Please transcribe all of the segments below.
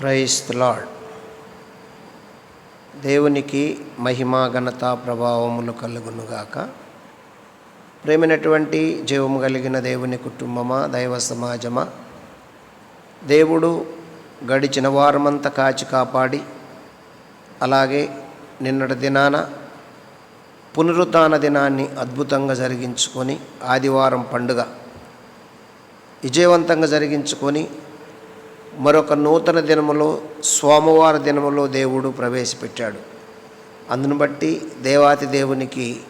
Price lord దేవునికి మహిమా ఘనత ప్రభావములు కలుగునుగాక ప్రేమైనటువంటి జీవము కలిగిన దేవుని కుటుంబమా దైవ సమాజమా. దేవుడు గడిచిన వారమంతా కాచి కాపాడి అలాగే నిన్నటి దినాన పునరుద్ధాన దినాన్ని అద్భుతంగా జరిగించుకొని ఆదివారం పండుగ విజయవంతంగా జరిగించుకొని మరొక నూతన దినములో సోమవార దినములో దేవుడు ప్రవేశపెట్టాడు. అందును బట్టి దేవాతి దేవునికి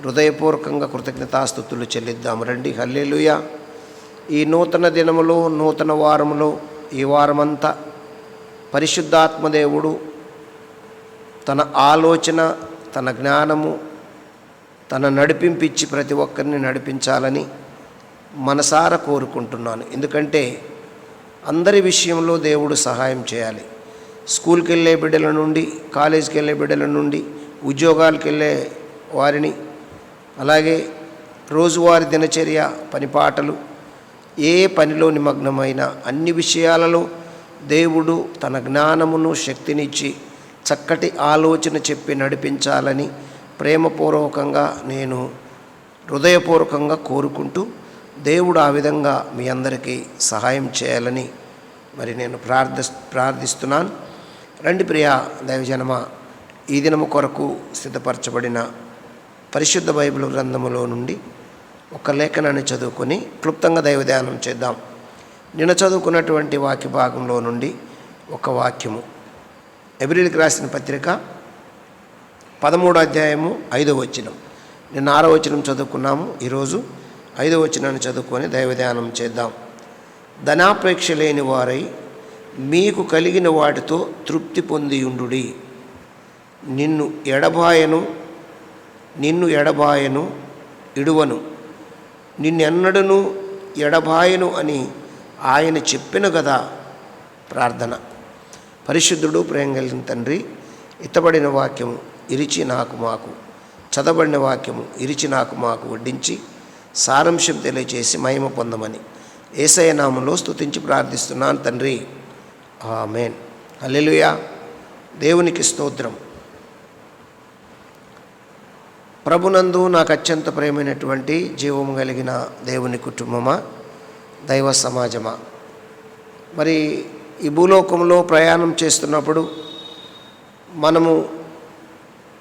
హృదయపూర్వకంగా కృతజ్ఞతాస్థుతులు చెల్లిద్దాం రండి హల్లేలుయ. ఈ నూతన దినములో నూతన వారములో ఈ వారమంతా పరిశుద్ధాత్మ దేవుడు తన ఆలోచన తన జ్ఞానము తన నడిపింపిచ్చి ప్రతి ఒక్కరిని నడిపించాలని మనసారా కోరుకుంటున్నాను. ఎందుకంటే అందరి విషయంలో దేవుడు సహాయం చేయాలి. స్కూల్కి వెళ్ళే బిడ్డల నుండి కాలేజీకి వెళ్ళే బిడ్డల నుండి ఉద్యోగాలకు వెళ్ళే వారిని అలాగే రోజువారి దినచర్య పనిపాటలు ఏ పనిలో నిమగ్నమైన అన్ని విషయాలలో దేవుడు తన జ్ఞానమును శక్తినిచ్చి చక్కటి ఆలోచన చెప్పి నడిపించాలని ప్రేమపూర్వకంగా నేను హృదయపూర్వకంగా కోరుకుంటూ దేవుడు ఆ విధంగా మీ అందరికీ సహాయం చేయాలని మరి నేను ప్రార్థి ప్రార్థిస్తున్నాను. రండి ప్రియా దైవజనమ ఈ దినము కొరకు సిద్ధపరచబడిన పరిశుద్ధ బైబిల్ గ్రంథములో నుండి ఒక లేఖనాన్ని చదువుకొని క్లుప్తంగా దైవధ్యానం చేద్దాం. నిన్న చదువుకున్నటువంటి వాక్య భాగంలో నుండి ఒక వాక్యము. ఎబ్రిల్కి రాసిన పత్రిక పదమూడో అధ్యాయము ఐదో వచనం. నిన్న ఆరో వచనం చదువుకున్నాము. ఈరోజు ఐదవ వచనాన్ని చదువుకొని దైవధ్యానం చేద్దాం. ధనాపేక్ష లేని వారై మీకు కలిగిన వాటితో తృప్తి పొందియుండుడి. నిన్ను ఎడబాయను నిన్ను ఎడబాయను ఇడువను. నిన్నెన్నడను ఎడబాయను అని ఆయన చెప్పిన కదా ప్రార్థన. పరిశుద్ధుడు ప్రేమ కలిగిన తండ్రి ఇత్తబడిన వాక్యము ఇరిచి నాకు మాకు చదబడిన వాక్యము ఇరిచి నాకు మాకు వడ్డించి సారాంశం తెలియజేసి మహిమ పొందమని. ఏసయ నామంలో స్తుతించి ప్రార్థిస్తున్నాను తండ్రి. ఆమెన్. హల్లెలూయా. దేవునికి స్తోత్రం. ప్రభునందు నాకు అత్యంత ప్రేమైనటువంటి జీవము కలిగిన దేవుని కుటుంబమా? దైవ సమాజమా? మరి ఈ భూలోకంలో ప్రయాణం చేస్తున్నప్పుడు మనము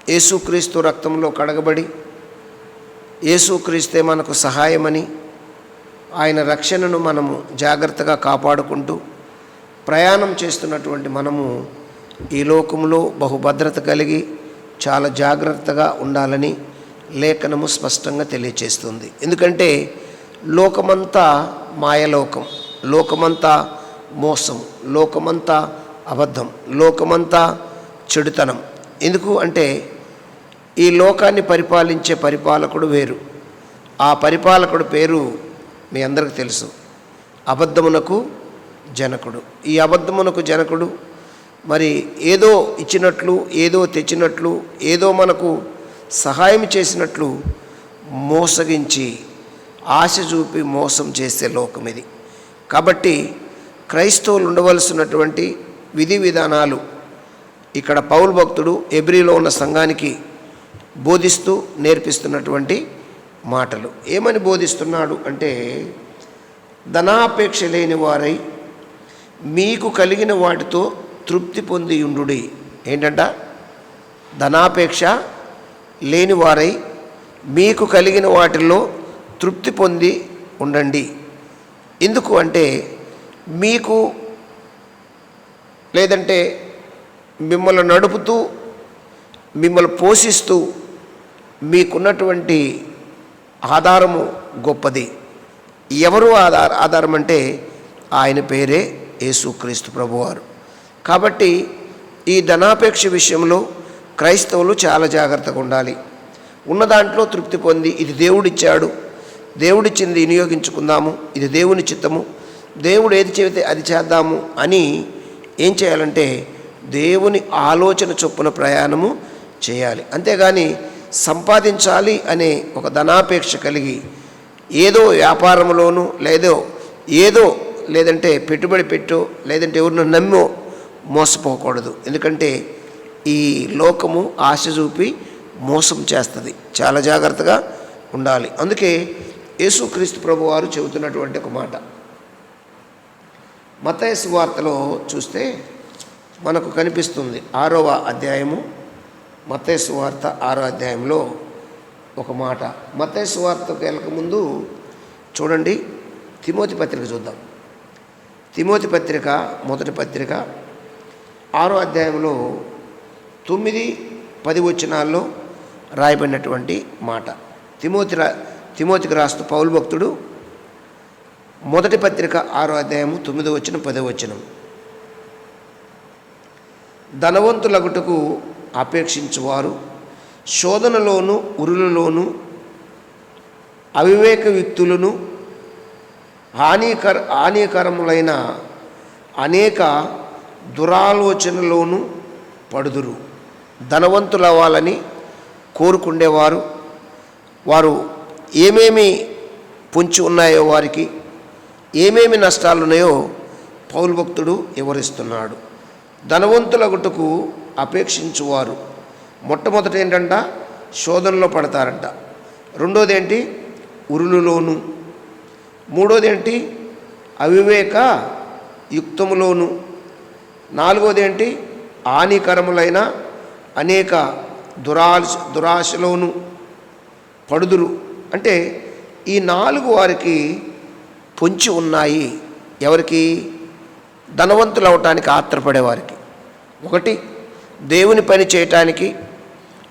యేసుక్రీస్తు రక్తంలో కడగబడి యేసుక్రీస్తే మనకు సహాయమని ఆయన రక్షణను మనము జాగ్రత్తగా కాపాడుకుంటూ ప్రయాణం చేస్తున్నటువంటి మనము ఈ లోకంలో బహుభద్రత కలిగి చాలా జాగ్రత్తగా ఉండాలని లేఖనము స్పష్టంగా తెలియచేస్తుంది. ఎందుకంటే లోకమంతా మాయలోకం లోకమంతా మోసం లోకమంతా అబద్ధం లోకమంతా చెడుతనం. ఎందుకు అంటే ఈ లోకాన్ని పరిపాలించే పరిపాలకుడు వేరు. ఆ పరిపాలకుడు పేరు మీ అందరికి తెలుసు. అబద్ధమునకు జనకుడు. ఈ అబద్ధమునకు జనకుడు మరి ఏదో ఇచ్చినట్లు ఏదో తెచ్చినట్లు ఏదో మనకు సహాయం చేసినట్లు మోసగించి ఆశ చూపి మోసం చేసే లోకం ఇది. కాబట్టి క్రైస్తవులు ఉండవలసినటువంటి విధి విధానాలు. ఇక్కడ పౌల్ భక్తుడు ఎబ్రిలో ఉన్న సంఘానికి బోధిస్తూ నేర్పిస్తున్నటువంటి మాటలు. ఏమని బోధిస్తున్నాడు అంటే ధనాపేక్ష లేని వారై మీకు కలిగిన వాటితో తృప్తి పొంది ఉండుడి. ఏంటంట? ధనాపేక్ష లేని వారై మీకు కలిగిన వాటిల్లో తృప్తి పొంది ఉండండి. ఎందుకు అంటే మీకు లేదంటే మిమ్మల్ని నడుపుతూ మిమ్మల్ని పోషిస్తూ మీకున్నటువంటి ఆధారము గొప్పది. ఎవరు ఆధార ఆధారం అంటే ఆయన పేరే యేసుక్రీస్తు ప్రభువారు. కాబట్టి ఈ ధనాపేక్ష విషయంలో క్రైస్తవులు చాలా జాగ్రత్తగా ఉండాలి. ఉన్న దాంట్లో తృప్తి పొంది ఇది దేవుడిచ్చాడు. దేవుడిచ్చింది వినియోగించుకుందాము. ఇది దేవుని చిత్తము. దేవుడు ఏది చెబితే అది చేద్దాము అని ఏం చేయాలంటే దేవుని ఆలోచన చొప్పున ప్రయాణము చేయాలి. అంతేగాని సంపాదించాలి అనే ఒక ధనాపేక్ష కలిగి ఏదో వ్యాపారంలోనూ లేదో ఏదో లేదంటే పెట్టుబడి పెట్టో లేదంటే ఎవరినో నమ్మో మోసపోకూడదు. ఎందుకంటే ఈ లోకము ఆశ చూపి మోసం చేస్తుంది. చాలా జాగ్రత్తగా ఉండాలి. అందుకే యేసుక్రీస్తు ప్రభు వారు చెబుతున్నటువంటి ఒక మాట. మతయసు వార్తలో చూస్తే మనకు కనిపిస్తుంది ఆరవ అధ్యాయము మతేసు వార్త ఆరో అధ్యాయంలో ఒక మాట. మతేసు వార్తకు వెళ్ళకముందు చూడండి తిమోతి పత్రిక చూద్దాం. తిమోతి పత్రిక మొదటి పత్రిక ఆరో అధ్యాయంలో తొమ్మిది పది వచనాల్లో రాయబడినటువంటి మాట. తిమోతి రా తిమోతికి రాస్తూ పౌలు భక్తుడు మొదటి పత్రిక ఆరో అధ్యాయము తొమ్మిదో వచ్చిన పదో వచనం. ధనవంతులగుటకు అపేక్షించువారు. శోధనలోను ఉరులలోను అవివేక వ్యక్తులను హానికర హానికరములైన అనేక దురాలోచనలోను పడుదురు. ధనవంతులవ్వాలని కోరుకుండేవారు. వారు ఏమేమి పొంచి ఉన్నాయో వారికి ఏమేమి నష్టాలు ఉన్నాయో పౌలు భక్తుడు వివరిస్తున్నాడు. ధనవంతులగుటకు అపేక్షించువారు. మొట్టమొదట ఏంటంట? శోధనలో పడతారంట. రెండోది ఏంటి ఉరులులోను. మూడోది ఏంటి అవివేక యుక్తములోను. నాలుగోది ఏంటి హానికరములైన అనేక దురాశ దురాశలోను పడుదురు. అంటే ఈ నాలుగు వారికి పొంచి ఉన్నాయి. ఎవరికి? ధనవంతులు అవటానికి ఆత్రపడేవారికి. ఒకటి దేవుని పని చేయటానికి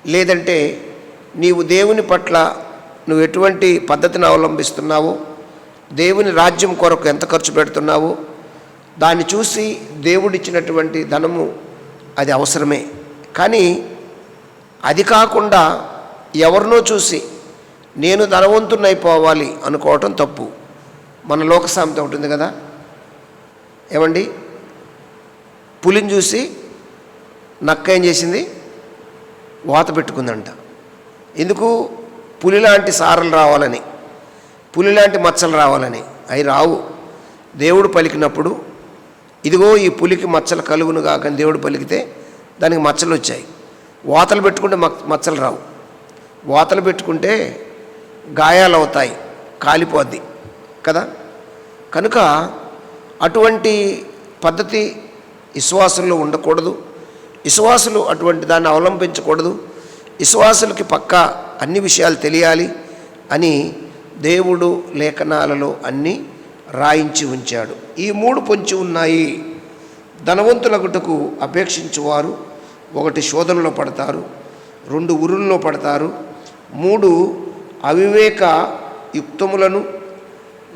లేదంటే నీవు దేవుని పట్ల నువ్వు ఎటువంటి పద్ధతిని అవలంబిస్తున్నావో దేవుని రాజ్యం కొరకు ఎంత ఖర్చు పెడుతున్నావో దాన్ని చూసి దేవుడిచ్చినటువంటి ధనము అది అవసరమే. కానీ అది కాకుండా ఎవరినో చూసి నేను ధనవంతున్నైపోవాలి అనుకోవటం తప్పు. మన లోకసామెత ఉంటుంది కదా? ఏమండి? పులిని చూసి నక్క ఏం చేసింది? వాత పెట్టుకుందంట. ఎందుకు? పులి లాంటి సారలు రావాలని. పులి లాంటి మచ్చలు రావాలని. అవి రావు. దేవుడు పలికినప్పుడు ఇదిగో ఈ పులికి మచ్చలు కలుగును కాకని దేవుడు పలికితే దానికి మచ్చలు వచ్చాయి. వాతలు పెట్టుకుంటే మచ్చలు రావు. వాతలు పెట్టుకుంటే గాయాలు అవుతాయి. కాలిపోద్ది. కదా? కనుక అటువంటి పద్ధతి విశ్వాసంలో ఉండకూడదు. విశ్వాసులు అటువంటి దాన్ని అవలంబించకూడదు. విశ్వాసులకి పక్క అన్ని విషయాలు తెలియాలి అని దేవుడు లేఖనాలలో అన్నీ రాయించి ఉంచాడు. ఈ మూడు పొంచి ఉన్నాయి. ధనవంతులగుటకు అపేక్షించువారు. ఒకటి శోధనలో పడతారు. రెండు ఉరుల్లో పడతారు. మూడు అవివేక యుక్తములను.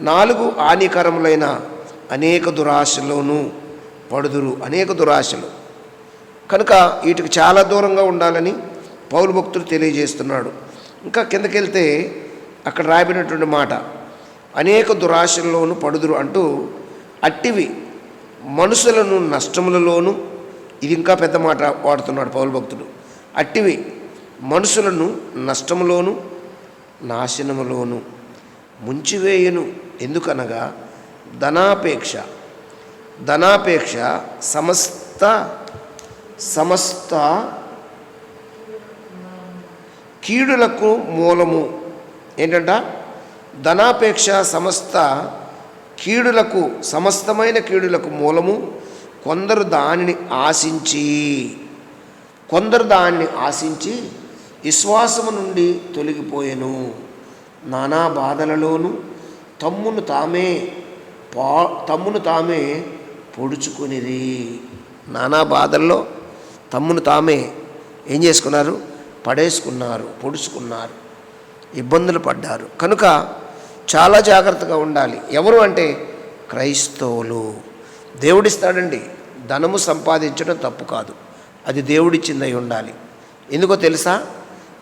నాలుగు హానికరములైన అనేక దురాశలోనూ పడుదురు. అనేక దురాశలు. కనుక వీటికి చాలా దూరంగా ఉండాలని పౌరు భక్తుడు తెలియజేస్తున్నాడు. ఇంకా కిందకెళ్తే అక్కడ రాయబడినటువంటి మాట అనేక దురాశల్లోనూ పడుదురు అంటూ అట్టివి మనుషులను నష్టములలోను ఇది ఇంకా పెద్ద మాట వాడుతున్నాడు పౌరు భక్తుడు అట్టివి మనుషులను నష్టములోను నాశనములోను ముంచివేయను. ఎందుకనగా ధనాపేక్ష ధనాపేక్ష సమస్త సమస్త కీడులకు మూలము. ఏంటంట? ధనాపేక్ష సమస్త కీడులకు సమస్తమైన కీడులకు మూలము. కొందరు దానిని ఆశించి కొందరు దాన్ని ఆశించి విశ్వాసము నుండి తొలగిపోయెను. నానా బాధలలోను తమ్మును తామే పా తమ్మును తామే పొడుచుకునిది. నానా బాధల్లో తమ్మును తామే ఏం చేసుకున్నారు? పడేసుకున్నారు పొడుచుకున్నారు ఇబ్బందులు పడ్డారు. కనుక చాలా జాగ్రత్తగా ఉండాలి. ఎవరు అంటే క్రైస్తవులు. దేవుడిస్తాడండి. ధనము సంపాదించడం తప్పు కాదు. అది దేవుడిచ్చిందై ఉండాలి. ఎందుకో తెలుసా?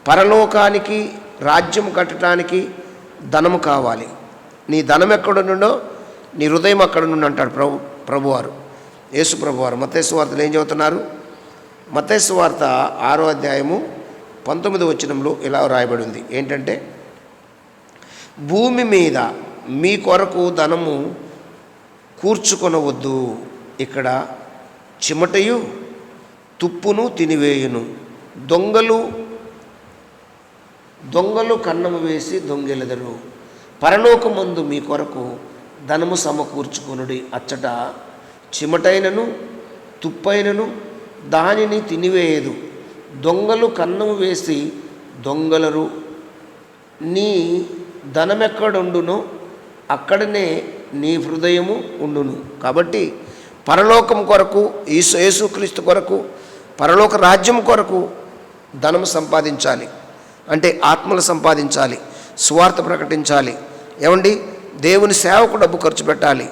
పరలోకానికి రాజ్యం కట్టడానికి ధనము కావాలి. నీ ధనం ఎక్కడ నుండో నీ హృదయం అక్కడ నుండి అంటాడు ప్రభు ప్రభువారు. యేసు ప్రభువారు. మతేసు వార్తలు ఏం చెబుతున్నారు? మతేసు వార్త ఆరో అధ్యాయము పంతొమ్మిది వచనంలో ఇలా రాయబడి ఉంది ఏంటంటే భూమి మీద మీ కొరకు ధనము కూర్చుకొనవద్దు. ఇక్కడ చిమటయు తుప్పును తినివేయును. దొంగలు దొంగలు కన్నము వేసి దొంగెలెదరు. పరలోకమందు మీ కొరకు ధనము సమకూర్చుకొనుడి. అచ్చట చిమటైనను తుప్పైనను దానిని తినివేయదు. దొంగలు కన్నము వేసి దొంగలరు. నీ ధనమెక్కడుండునో? అక్కడనే నీ హృదయము ఉండును. కాబట్టి పరలోకం కొరకు ఈసు యేసుక్రీస్తు కొరకు పరలోక రాజ్యం కొరకు ధనం సంపాదించాలి. అంటే ఆత్మలు సంపాదించాలి. స్వార్థ ప్రకటించాలి. ఏమండి? దేవుని సేవకు డబ్బు ఖర్చు పెట్టాలి.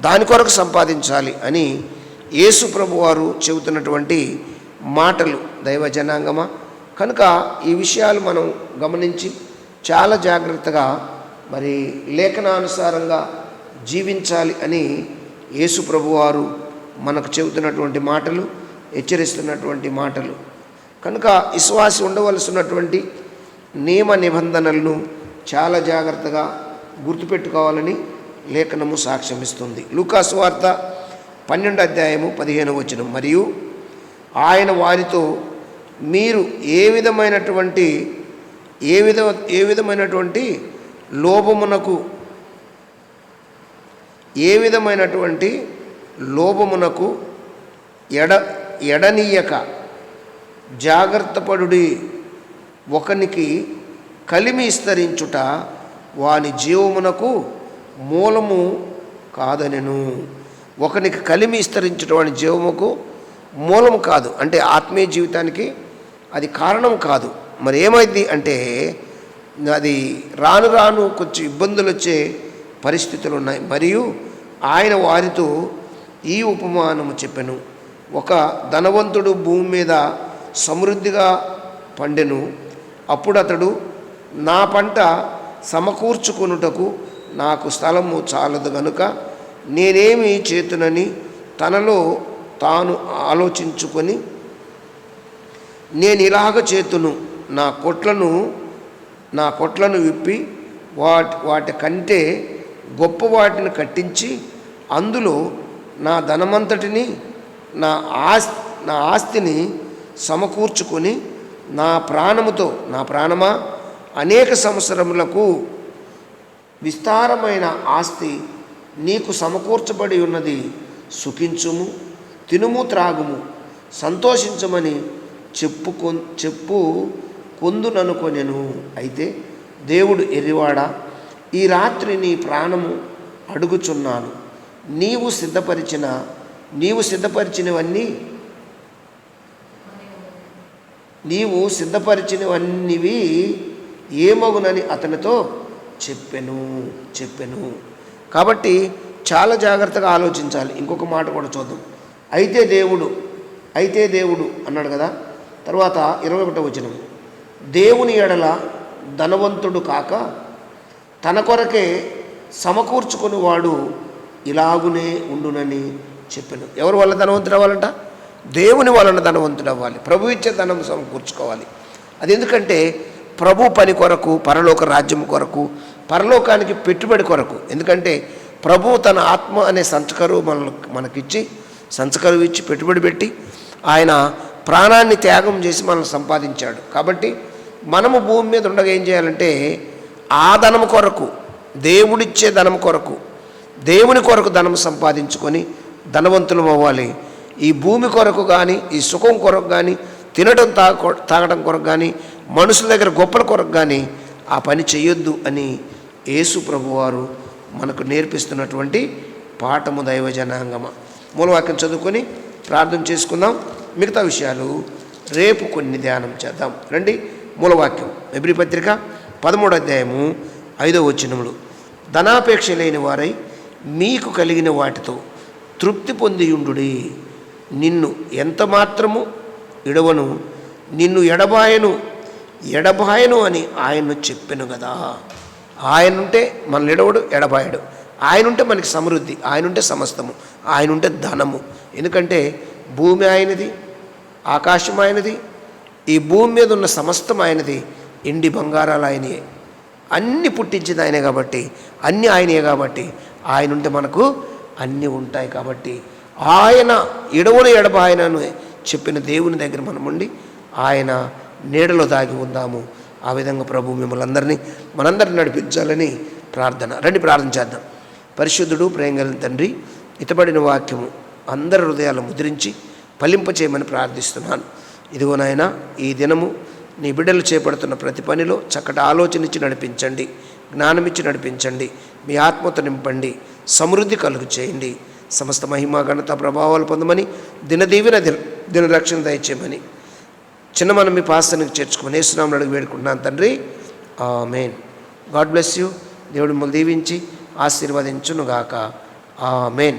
దాని కొరకు సంపాదించాలి అని యేసు ప్రభు వారు చెబుతున్నటువంటి మాటలు దైవ జనాంగమా? కనుక ఈ విషయాలు మనం గమనించి చాలా జాగ్రత్తగా మరి లేఖనానుసారంగా జీవించాలి అని యేసు ప్రభువారు మనకు చెబుతున్నటువంటి మాటలు హెచ్చరిస్తున్నటువంటి మాటలు. కనుక విశ్వాసి ఉండవలసినటువంటి నియమ నిబంధనలను చాలా జాగ్రత్తగా గుర్తుపెట్టుకోవాలని లేఖనము సాక్ష్యమిస్తుంది. లూకాసు వార్త పన్నెండు అధ్యాయము పదిహేను వచనం. మరియు ఆయన వారితో మీరు ఏ విధమైనటువంటి ఏ విధ ఏ విధమైనటువంటి లోభమునకు ఏ విధమైనటువంటి లోభమునకు ఎడ ఎడనీయక జాగ్రత్తపడుడి ఒకనికి కలిమి విస్తరించుట వాని జీవమునకు మూలము కాదనెను. ఒకనికి కలిమి విస్తరించుట అనే జీవముకు మూలం కాదు. అంటే ఆత్మీయ జీవితానికి అది కారణం కాదు. మరి ఏమైంది అంటే అది రాను రాను కొంచెం ఇబ్బందులు వచ్చే పరిస్థితులు ఉన్నాయి. మరియు ఆయన వారితో ఈ ఉపమానము చెప్పెను. ఒక ధనవంతుడు భూమి మీద సమృద్ధిగా పండెను. అప్పుడు అతడు నా పంట సమకూర్చుకొనుటకు నాకు స్థలము చాలదు గనుక నేనేమి చేతునని తనలో తాను ఆలోచించుకొని నేను ఇలాగ చేతును నా కొట్లను నా కొట్లను విప్పి వాటి వాటి కంటే గొప్ప వాటిని కట్టించి అందులో నా ధనమంతటిని నా ఆస్తి నా ఆస్తిని సమకూర్చుకొని నా ప్రాణముతో నా ప్రాణమా? అనేక సంవత్సరములకు విస్తారమైన ఆస్తి నీకు సమకూర్చబడి ఉన్నది సుఖించుము తినుము త్రాగుము సంతోషించమని చెప్పుకొ చెప్పు కొందుననుకొనెను. అయితే దేవుడు ఎరివాడ ఈ రాత్రి నీ ప్రాణము అడుగుచున్నాను. నీవు సిద్ధపరిచిన నీవు సిద్ధపరిచినవన్నీ నీవు సిద్ధపరిచినవన్నీవి ఏమగునని అతనితో చెప్పెను చెప్పెను. కాబట్టి చాలా జాగ్రత్తగా ఆలోచించాలి. ఇంకొక మాట కూడా చూద్దాం. అయితే దేవుడు అయితే దేవుడు అన్నాడు కదా? తర్వాత ఇరవై ఒకటో వచనం. దేవుని ఎడల ధనవంతుడు కాక తన కొరకే సమకూర్చుకుని వాడు ఇలాగునే ఉండునని చెప్పాను ఎవరి వల్ల ధనవంతుడు అవ్వాలంట? దేవుని వలన ధనవంతుడు అవ్వాలి. ప్రభు ఇచ్చే ధనం సమకూర్చుకోవాలి. అది ఎందుకంటే ప్రభు పని కొరకు పరలోక రాజ్యం కొరకు పరలోకానికి పెట్టుబడి కొరకు. ఎందుకంటే ప్రభు తన ఆత్మ అనే సంచకరువు మన మనకిచ్చి సంచకరువు ఇచ్చి పెట్టుబడి పెట్టి ఆయన ప్రాణాన్ని త్యాగం చేసి మనల్ని సంపాదించాడు. కాబట్టి మనము భూమి మీద ఉండగా ఏం చేయాలంటే ఆ ధనం కొరకు దేవుడిచ్చే ధనం కొరకు దేవుని కొరకు ధనం సంపాదించుకొని ధనవంతులం అవ్వాలి. ఈ భూమి కొరకు కానీ ఈ సుఖం కొరకు కానీ తినడం తాగ తాగడం కొరకు కానీ మనుషుల దగ్గర గొప్పల కొరకు కానీ ఆ పని చేయొద్దు అని యేసు ప్రభువారు మనకు నేర్పిస్తున్నటువంటి పాఠము దైవ జనాంగమ మూలవాక్యం చదువుకొని ప్రార్థన చేసుకుందాం. మిగతా విషయాలు రేపు కొన్ని ధ్యానం చేద్దాం. రండి మూలవాక్యం. ఎబ్రి పత్రిక పదమూడు అధ్యాయము ఐదో వచనములు. ధనాపేక్ష లేని వారై మీకు కలిగిన వాటితో తృప్తి పొందియుండుడి. నిన్ను ఎంత మాత్రము ఇడవను నిన్ను ఎడబాయను ఎడబాయను అని ఆయన చెప్పాను కదా ఆయన ఉంటే మన నిడవడు ఎడబాయడు. ఆయన ఉంటే మనకి సమృద్ధి ఆయన ఉంటే సమస్తము ఆయన ఉంటే ధనము. ఎందుకంటే భూమి ఆయనది ఆకాశం ఆయనది ఈ భూమి మీద ఉన్న సమస్తం ఆయనది ఎండి బంగారాలు ఆయనే అన్ని పుట్టించింది ఆయనే కాబట్టి అన్ని ఆయనే కాబట్టి ఆయన ఉంటే మనకు అన్నీ ఉంటాయి కాబట్టి ఆయన ఎడవని ఎడబాయనను చెప్పిన దేవుని దగ్గర మనం ఉండి ఆయన నీడలో దాగి ఉందాము. ఆ విధంగా ప్రభు మిమ్మల్ని అందరినీ మనందరిని నడిపించాలని ప్రార్థన. రండి ప్రార్థన చేద్దాం. పరిశుద్ధుడు ప్రేంగల తండ్రి ఇతబడిన వాక్యము అందరి హృదయాలు ముద్రించి ఫలింపచేయమని ప్రార్థిస్తున్నాను. ఇదిగో నాయన ఈ దినము నీ బిడ్డలు చేపడుతున్న ప్రతి పనిలో చక్కటి ఆలోచన ఇచ్చి నడిపించండి జ్ఞానమిచ్చి నడిపించండి మీ ఆత్మతో నింపండి సమృద్ధి కలుగు చేయండి. సమస్త మహిమ ఘనత ప్రభావాలు పొందమని దినదీవిన దిన దినరక్షణ దయచేయమని చిన్న మనం మీ పాస్తానికి చేర్చుకుని వేస్తున్నామని అడిగి వేడుకుంటున్నాను తండ్రి. May God bless you. దేవుడు మిమ్మల్ని దీవించి ఆశీర్వదించునుగాక. ఆమెన్. మెయిన్